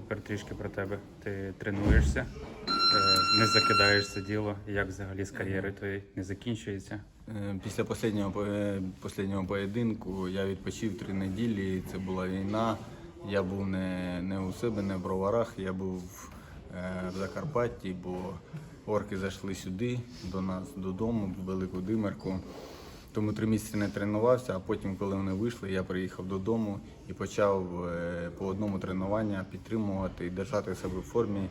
Тепер трішки про тебе. Ти тренуєшся, е, не закидаєш це діло. Як взагалі з кар'єри твоєї не закінчується? Е, Після останнього, останнього поєдинку я відпочив три неділі. Це була війна. Я був не, не у себе, не в броварах. Я був е, в Закарпатті, бо орки зайшли сюди, до нас додому, в Велику Димерку. Тому три місяці не тренувався, а потім, коли вони вийшли, я приїхав додому і почав е, по одному тренуванню підтримувати і держати себе в формі.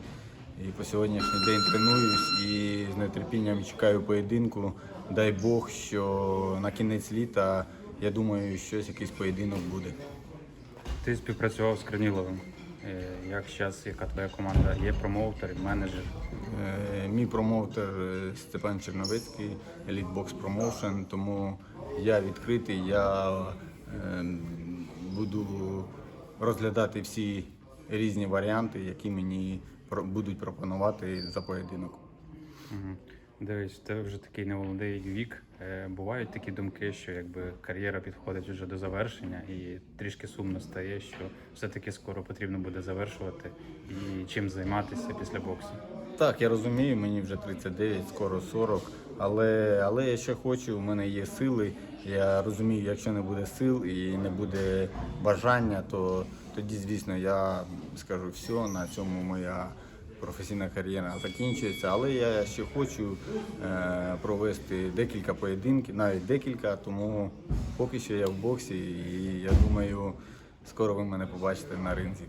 І по сьогоднішній день тренуюсь і з нетерпінням чекаю поєдинку. Дай Бог, що на кінець літа я думаю, щось якийсь поєдинок буде. Ти співпрацював з Корніловим. Е, Як зараз, яка твоя команда? Є промоутер, менеджер? Е, Мій промоутер е, Степан Черновецький, Elite Box Promotion, тому я відкритий, я буду розглядати всі різні варіанти, які мені будуть пропонувати за поєдинок. Дивись, тебе вже такий немолодий вік. Е, Бувають такі думки, що якби кар'єра підходить вже до завершення, і трішки сумно стає, що все-таки скоро потрібно буде завершувати і чим займатися після боксу. Так, я розумію, мені вже 39, скоро 40, але, але я ще хочу, у мене є сили. Я розумію, якщо не буде сил і не буде бажання, то тоді, звісно, я скажу все, на цьому моя професійна кар'єра закінчується. Але я ще хочу е, провести декілька поєдинків, навіть декілька, тому поки що я в боксі і я думаю, скоро ви мене побачите на ринзі.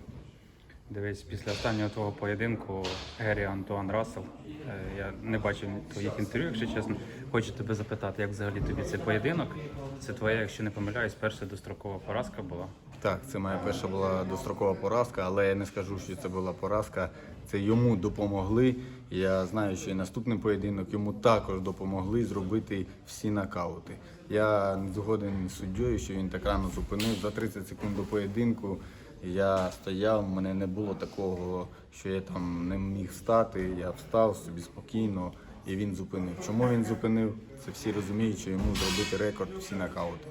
Дивись, після останнього твого поєдинку Гері Антуан Рассел. е, Я не бачив твоїх інтерв'ю, якщо чесно. Хочу тебе запитати, як взагалі тобі цей поєдинок? Це твоя, якщо не помиляюсь, перша дострокова поразка була. Так, це моя перша була дострокова поразка, але я не скажу, що це була поразка. Це йому допомогли. Я знаю, що і наступний поєдинок йому також допомогли зробити всі нокаути. Я не згоден з суддєю, що він так рано зупинив. За 30 секунд до поєдинку я стояв, у мене не було такого, що я там не міг встати. Я встав собі спокійно і він зупинив. Чому він зупинив? Це всі розуміють, що йому зробити рекорд всі нокаути.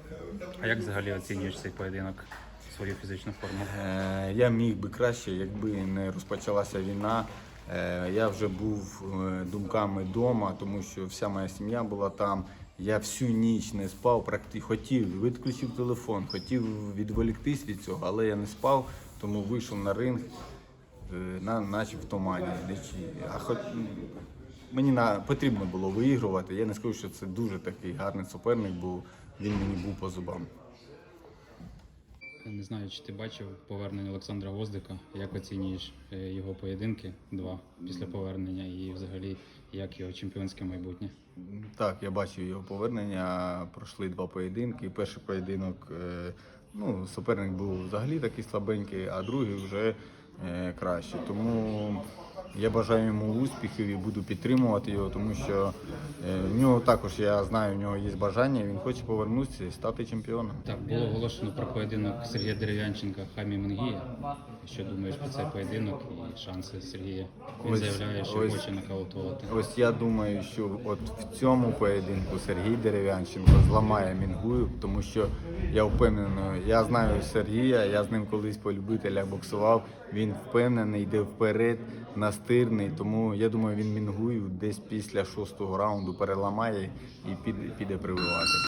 А як взагалі оцінюєш цей поєдинок, свою фізичну форму? Е, Я міг би краще, якби не розпочалася війна. Е, Я вже був е, думками вдома, тому що вся моя сім'я була там. Я всю ніч не спав, практи... хотів, відключив телефон, хотів відволіктись від цього, але я не спав, тому вийшов на ринг, на, наче в тумані. А хоч... Мені на... потрібно було виігрувати. Я не скажу, що це дуже такий гарний суперник був, він мені був по зубам. Не знаю, чи ти бачив повернення Олександра Воздика. Як оцінюєш е, його поєдинки два після повернення і взагалі як його чемпіонське майбутнє? Так, я бачив його повернення. Пройшли два поєдинки. Перший поєдинок, е, ну, суперник був взагалі такий слабенький, а другий вже краще. Тому я бажаю йому успіхів і буду підтримувати його, тому що е, в нього також я знаю, в нього є бажання. Він хоче повернутися і стати чемпіоном. Так, було оголошено про поєдинок Сергія Дерев'янченка Хамі Менгія. Що думаєш про цей поєдинок і шанси Сергія? Він Ось- заявляє, що ось- хоче нокаутувати. Ось я думаю, що от в цьому поєдинку Сергій Дерев'янченко зламає Мінгую, тому що я впевнений, я знаю Сергія, я з ним колись по любителях боксував. Він впевнений, йде вперед, настирний. Тому я думаю, він Мінгую десь після шостого раунду переламає і піде, піде прививати.